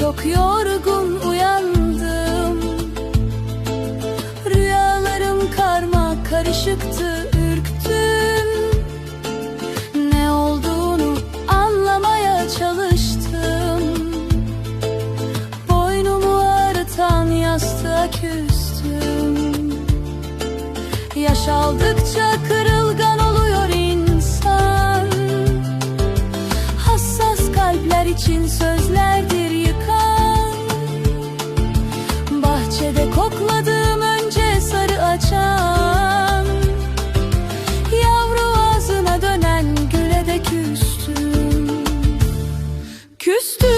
çok yorgun uyandım. Rüyalarım karma karışıktı ürktüm. Ne olduğunu anlamaya çalıştım. Boynumu ağrıtan yastığa küstüm. Yaş aldıkça kırılgan Kokladığım önce sarı açan Yavru ağzına dönen güle de küstüm. Küstüm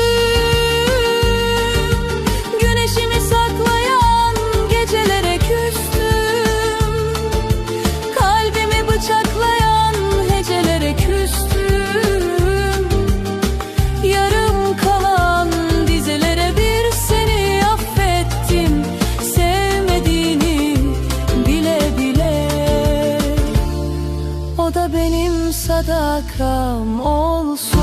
O da benim sadakam olsun.